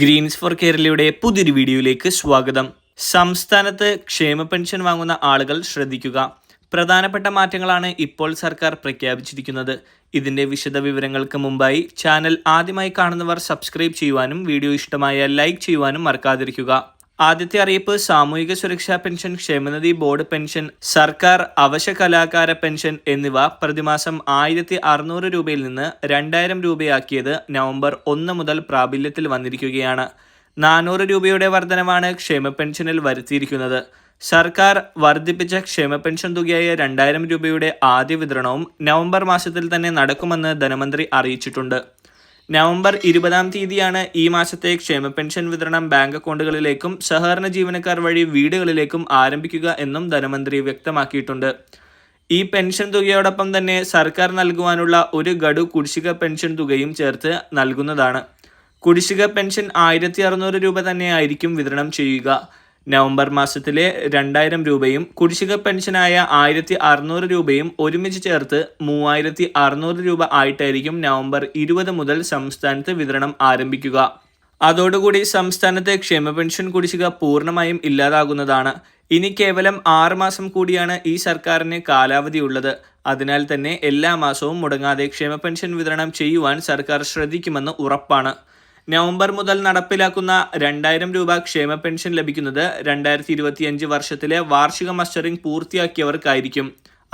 Green's four കേരളയുടെ പുതിയൊരു വീഡിയോയിലേക്ക് സ്വാഗതം. സംസ്ഥാനത്ത് ക്ഷേമ പെൻഷൻ വാങ്ങുന്ന ആളുകൾ ശ്രദ്ധിക്കുക. പ്രധാനപ്പെട്ട മാറ്റങ്ങളാണ് ഇപ്പോൾ സർക്കാർ പ്രഖ്യാപിച്ചിരിക്കുന്നത്. ഇതിന്റെ വിശദ വിവരങ്ങൾക്ക് മുമ്പായി ചാനൽ ആദ്യമായി കാണുന്നവർ സബ്സ്ക്രൈബ് ചെയ്യുവാനും വീഡിയോ ഇഷ്ടമായ ലൈക്ക് ചെയ്യുവാനും മറക്കാതിരിക്കുക. ആദ്യത്തെ അറിയിപ്പ് സാമൂഹിക സുരക്ഷാ പെൻഷൻ ക്ഷേമനിധി ബോർഡ് പെൻഷൻ സർക്കാർ അവശ കലാകാര പെൻഷൻ എന്നിവ പ്രതിമാസം ആയിരത്തി അറുന്നൂറ് രൂപയിൽ നിന്ന് രണ്ടായിരം രൂപയാക്കിയത് നവംബർ ഒന്ന് മുതൽ പ്രാബല്യത്തിൽ വന്നിരിക്കുകയാണ്. നാനൂറ് രൂപയുടെ വർധനമാണ് ക്ഷേമ പെൻഷനിൽ വരുത്തിയിരിക്കുന്നത്. സർക്കാർ വർദ്ധിപ്പിച്ച ക്ഷേമ പെൻഷൻ തുകയായ രണ്ടായിരം രൂപയുടെ ആദ്യ വിതരണവും നവംബർ മാസത്തിൽ തന്നെ നടക്കുമെന്ന് ധനമന്ത്രി അറിയിച്ചിട്ടുണ്ട്. നവംബർ ഇരുപതാം തീയതിയാണ് ഈ മാസത്തെ ക്ഷേമ പെൻഷൻ വിതരണം ബാങ്ക് അക്കൗണ്ടുകളിലേക്കും സഹകരണ ജീവനക്കാർ വഴി വീടുകളിലേക്കും ആരംഭിക്കുക എന്നും ധനമന്ത്രി വ്യക്തമാക്കിയിട്ടുണ്ട്. ഈ പെൻഷൻ തുകയോടൊപ്പം തന്നെ സർക്കാർ നൽകുവാനുള്ള ഒരു ഗഡു കുടിശ്ശിക പെൻഷൻ തുകയും ചേർത്ത് നൽകുന്നതാണ്. കുടിശ്ശിക പെൻഷൻ ആയിരത്തി അറുന്നൂറ് രൂപ തന്നെയായിരിക്കും വിതരണം ചെയ്യുക. നവംബർ മാസത്തിലെ രണ്ടായിരം രൂപയും കുടിശ്ശിക പെൻഷനായ ആയിരത്തി അറുന്നൂറ് രൂപയും ഒരുമിച്ച് ചേർത്ത് മൂവായിരത്തി അറുന്നൂറ് രൂപ ആയിട്ടായിരിക്കും നവംബർ ഇരുപത് മുതൽ സംസ്ഥാനത്ത് വിതരണം ആരംഭിക്കുക. അതോടുകൂടി സംസ്ഥാനത്തെ ക്ഷേമ പെൻഷൻ കുടിശ്ശിക പൂർണമായും ഇല്ലാതാകുന്നതാണ്. ഇനി കേവലം ആറുമാസം കൂടിയാണ് ഈ സർക്കാരിന് കാലാവധിയുള്ളത്. അതിനാൽ തന്നെ എല്ലാ മാസവും മുടങ്ങാതെ ക്ഷേമ പെൻഷൻ വിതരണം ചെയ്യുവാൻ സർക്കാർ ശ്രദ്ധിക്കുമെന്ന് ഉറപ്പാണ്. നവംബർ മുതൽ നടപ്പിലാക്കുന്ന രണ്ടായിരം രൂപ ക്ഷേമ പെൻഷൻ ലഭിക്കുന്നത് രണ്ടായിരത്തി വർഷത്തിലെ വാർഷിക മസ്റ്ററിംഗ് പൂർത്തിയാക്കിയവർക്കായിരിക്കും.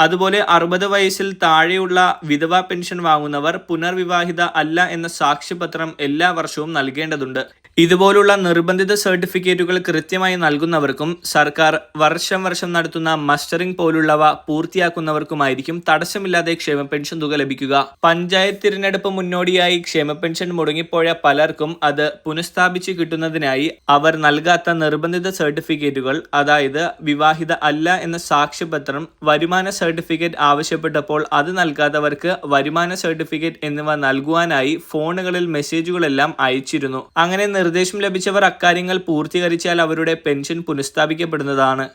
അതുപോലെ അറുപത് വയസ്സിൽ താഴെയുള്ള വിധവ പെൻഷൻ വാങ്ങുന്നവർ പുനർവിവാഹിത അല്ല എന്ന സാക്ഷ്യപത്രം എല്ലാ വർഷവും നൽകേണ്ടതുണ്ട്. ഇതുപോലുള്ള നിർബന്ധിത സർട്ടിഫിക്കറ്റുകൾ കൃത്യമായി നൽകുന്നവർക്കും സർക്കാർ വർഷം വർഷം നടത്തുന്ന മസ്റ്ററിംഗ് പോലുള്ളവ പൂർത്തിയാക്കുന്നവർക്കുമായിരിക്കും തടസ്സമില്ലാതെ ക്ഷേമ പെൻഷൻ തുക ലഭിക്കുക. പഞ്ചായത്ത് തിരഞ്ഞെടുപ്പ് മുന്നോടിയായി ക്ഷേമ പെൻഷൻ മുടങ്ങിപ്പോയ പലർക്കും അത് പുനഃസ്ഥാപിച്ച് കിട്ടുന്നതിനായി അവർ നൽകാത്ത നിർബന്ധിത സർട്ടിഫിക്കറ്റുകൾ അതായത് വിവാഹിത അല്ല എന്ന സാക്ഷ്യപത്രം വരുമാന സർട്ടിഫിക്കറ്റ് ആവശ്യപ്പെട്ടപ്പോൾ അത് നൽകാത്തവർക്ക് വരുമാന സർട്ടിഫിക്കറ്റ് എന്നിവ നൽകുവാനായി ഫോണുകളിൽ മെസ്സേജുകളെല്ലാം അയച്ചിരുന്നു. അങ്ങനെ നിർദ്ദേശം ലഭിച്ചവർ അക്കാര്യങ്ങൾ പൂർത്തീകരിച്ചാൽ അവരുടെ പെൻഷൻ പുനഃസ്ഥാപിക്കപ്പെടുന്നതാണ്.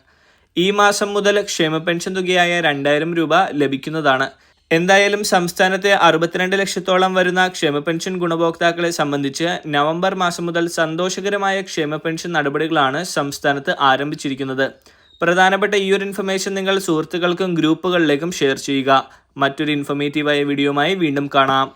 ഈ മാസം മുതൽ ക്ഷേമ പെൻഷൻ തുകയായ രണ്ടായിരം രൂപ ലഭിക്കുന്നതാണ്. എന്തായാലും സംസ്ഥാനത്തെ അറുപത്തിരണ്ട് ലക്ഷത്തോളം വരുന്ന ക്ഷേമ പെൻഷൻ ഗുണഭോക്താക്കളെ സംബന്ധിച്ച് നവംബർ മാസം മുതൽ സന്തോഷകരമായ ക്ഷേമ പെൻഷൻ നടപടികളാണ് സംസ്ഥാനത്ത് ആരംഭിച്ചിരിക്കുന്നത്. പ്രധാനപ്പെട്ട ഈ ഒരു ഇൻഫർമേഷൻ നിങ്ങൾ സുഹൃത്തുക്കൾക്കും ഗ്രൂപ്പുകളിലേക്കും ഷെയർ ചെയ്യുക. മറ്റൊരു ഇൻഫർമേറ്റീവായ വീഡിയോയുമായി വീണ്ടും കാണാം.